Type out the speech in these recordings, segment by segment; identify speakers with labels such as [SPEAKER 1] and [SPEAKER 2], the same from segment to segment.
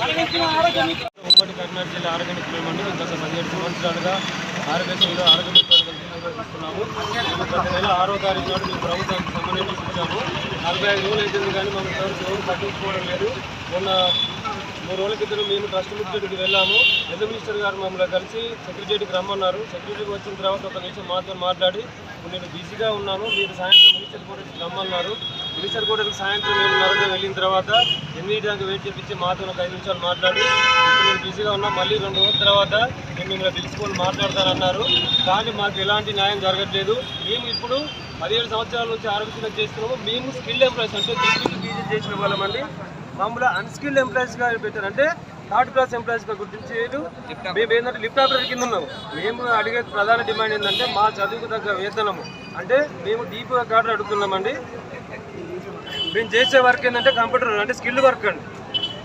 [SPEAKER 1] ఉమ్మడి కర్నూలు జిల్లా ఆరోగ్య మిత్రులు అండి ఇంకా పదిహేడు సంవత్సరాలుగా ఆరోగ్యశ్రీలో ఆరోగ్య మిత్రులు గత నెల ఆరో తారీఖు నాడు మేము ప్రభుత్వానికి సమన్వయం ఇస్తున్నాము నలభై ఐదు రోజులు అయితే కానీ మాకు ప్రభుత్వం ఎవరు పట్టించుకోవడం లేదు మొన్న మూడు రోజుల క్రితం మేము ట్రస్ట్ ముఖ్యుడికి వెళ్ళాము హెల్త్ మినిస్టర్ గారు మమ్మల్ని కలిసి సెక్రటరీకి రమ్మన్నారు సెక్రటరీకి వచ్చిన తర్వాత ఒక నిమిషం మాతో మాట్లాడి నేను బిజీగా ఉన్నాను మీరు సాయంత్రం మినిస్టర్ కూడా రమ్మన్నారు మినిస్టర్ సాయంత్రం ఏడున్నరగా వెళ్ళిన తర్వాత ఎనిమిది దాకా వెయిట్ చేపించి మాతో ఒక ఐదు నిమిషాలు మాట్లాడి ఇప్పుడు నేను బిజీగా ఉన్నా మళ్ళీ రెండు రోజుల తర్వాత నేను మిమ్మల్ని తెలుసుకొని మాట్లాడతానన్నారు. కానీ మాకు ఎలాంటి న్యాయం జరగట్లేదు. మేము ఇప్పుడు పదిహేడు సంవత్సరాల నుంచి ఆరోగ్యం చేస్తున్నాము. మేము స్కిల్డ్ ఎంప్లాయీస్ అంటే డిగ్రీలు పీజీ చేసిన వాళ్ళమండి మమ్మల్ని అన్స్కిల్డ్ ఎంప్లాయీస్గా పెట్టారు. అంటే థర్డ్ క్లాస్ ఎంప్లాయీస్గా గుర్తించేది మేము ఏంటంటే లిఫ్ట్ ఆపరేటర్ కింద ఉన్నాము. మేము అడిగే ప్రధాన డిమాండ్ ఏంటంటే మా చదువుకు తగ్గ వేతనము. అంటే మేము డీప్ కార్డు అడుగుతున్నామండి. మేము చేసే వర్క్ ఏంటంటే కంప్యూటర్ అంటే స్కిల్ వర్క్ అండి.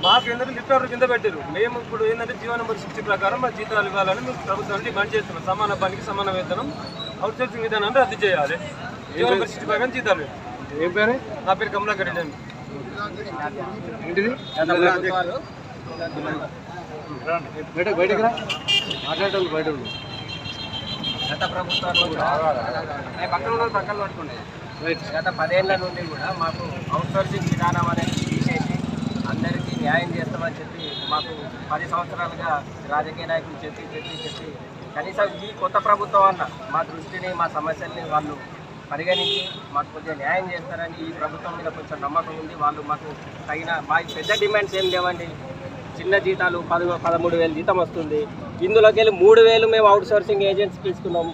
[SPEAKER 1] మాకు ఏంటంటే లిఫ్ట్ ఆర్డర్ కింద పెట్టారు మేము ఇప్పుడు ఏంటంటే జీవో నెంబర్ సిక్స్టీ ప్రకారం మా జీతాలు ఇవ్వాలని మేము ప్రభుత్వాన్ని డిమాండ్ చేస్తున్నాం. సమాన పనికి సమాన వేతనం అవుట్ సోర్సింగ్ విధానాన్ని రద్దు చేయాలి. జీవో నెంబర్ సిక్స్టీ ప్రకారం జీతాలు
[SPEAKER 2] ఏం పేరు?
[SPEAKER 1] నా పేరు కమలాకర్ రెడ్డి అండి.
[SPEAKER 2] ఏంటిది? బయట బయటకు రా. బయట.
[SPEAKER 3] గత నేను పక్కన ఉన్న పక్కన పట్టుకుండే గత పదేళ్ళ నుండి కూడా మాకు అవుట్సోర్సింగ్ విధానం అనేది తీసేసి అందరికీ న్యాయం చేస్తామని చెప్పి మాకు పది సంవత్సరాలుగా రాజకీయ నాయకులు చెప్పి చెప్పి చెప్పి కనీసం ఈ కొత్త ప్రభుత్వం అన్న మా దృష్టిని మా సమస్యల్ని వాళ్ళు పరిగణించి మాకు కొద్దిగా న్యాయం చేస్తారని ఈ ప్రభుత్వం మీద కొంచెం నమ్మకం ఉంది. వాళ్ళు మాకు తగిన మా పెద్ద డిమాండ్స్ ఏం లేవండి. చిన్న జీతాలు పది పదమూడు వేలు జీతం వస్తుంది. ఇందులోకి వెళ్ళి మూడు వేలు మేము అవుట్ సోర్సింగ్ ఏజెన్సీకి ఇస్తున్నాం.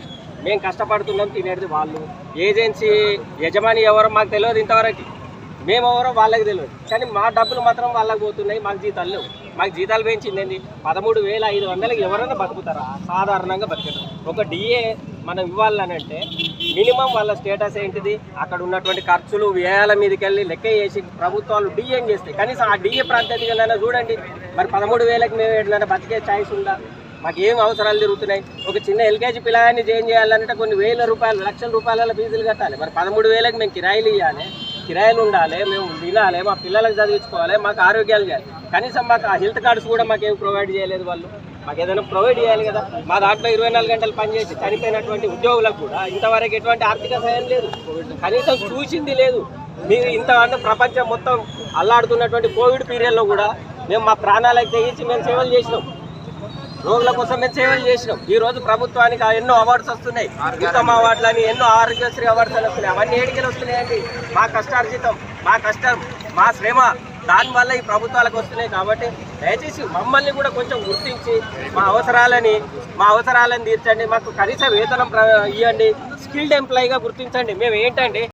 [SPEAKER 3] మేము కష్టపడుతున్నాం తినేది వాళ్ళు. ఏజెన్సీ యజమాని ఎవరో మాకు తెలియదు ఇంతవరకు. మేము ఎవరో వాళ్ళకి తెలియదు. కానీ మా డబ్బులు మాత్రం వాళ్ళకి పోతున్నాయి మాకు జీతాలు లేవు. మాకు జీతాలు పెంచిందండి పదమూడు వేల ఐదు వందలకి ఎవరైనా బతుకుతారా? సాధారణంగా బతుకుతారు. ఒక డిఏ మనం ఇవ్వాలనంటే మినిమం వాళ్ళ స్టేటస్ ఏంటిది? అక్కడ ఉన్నటువంటి ఖర్చులు వ్యయాల మీదకి వెళ్ళి లెక్క చేసి ప్రభుత్వాలు డిఏం చేస్తాయి కనీసం ఆ డిఏ ప్రాంతానికైనా చూడండి. మరి పదమూడు వేలకు మేము ఎట్లైనా బతికే ఛాయిస్ ఉందా? మాకు ఏం అవసరాలు జరుగుతున్నాయి ఒక చిన్న ఎల్కేజీ పిల్లగాన్ని చేంజ్ చేయాలంటే కొన్ని వేల రూపాయలు లక్షల రూపాయల ఫీజులు కట్టాలి. మరి పదమూడు వేలకు మేము కిరాయిలు ఇవ్వాలి కిరాయిలు ఉండాలి మేము తినాలి మా పిల్లలకు చదివించుకోవాలి మాకు ఆరోగ్యాలు చేయాలి. కనీసం మాకు ఆ హెల్త్ కార్డ్స్ కూడా మాకేం ప్రొవైడ్ చేయలేదు వాళ్ళు. మాకు ఏదైనా ప్రొవైడ్ చేయాలి కదా. మా దాంట్లో ఇరవై నాలుగు గంటలు పనిచేసి చనిపోయినటువంటి ఉద్యోగులకు కూడా ఇంతవరకు ఎటువంటి ఆర్థిక సాయం లేదు. కనీసం చూసింది లేదు. మీరు ఇంత అంటే ప్రపంచం మొత్తం అల్లాడుతున్నటువంటి కోవిడ్ పీరియడ్లో కూడా మేము మా ప్రాణాలకు తెగించి మేము సేవలు చేసినాం. రోగుల కోసం మేము సేవలు చేసినాం. ఈ రోజు ప్రభుత్వానికి ఎన్నో అవార్డ్స్ వస్తున్నాయి. ఉత్తమ అవార్డులు అని ఎన్నో ఆరోగ్యశ్రీ అవార్డ్స్ అని వస్తున్నాయి. అవన్నీ ఏడికలు వస్తున్నాయండి. మా కష్టార్జితం మా కష్టం మా శ్రమ దానివల్ల ఈ ప్రభుత్వాలకు వస్తున్నాయి కాబట్టి దయచేసి మమ్మల్ని కూడా కొంచెం గుర్తించి మా అవసరాలని మా అవసరాలను తీర్చండి. మాకు కనీస వేతనం ప్ర- ఇవ్వండి స్కిల్డ్ ఎంప్లాయీగా గుర్తించండి. మేము ఏంటండి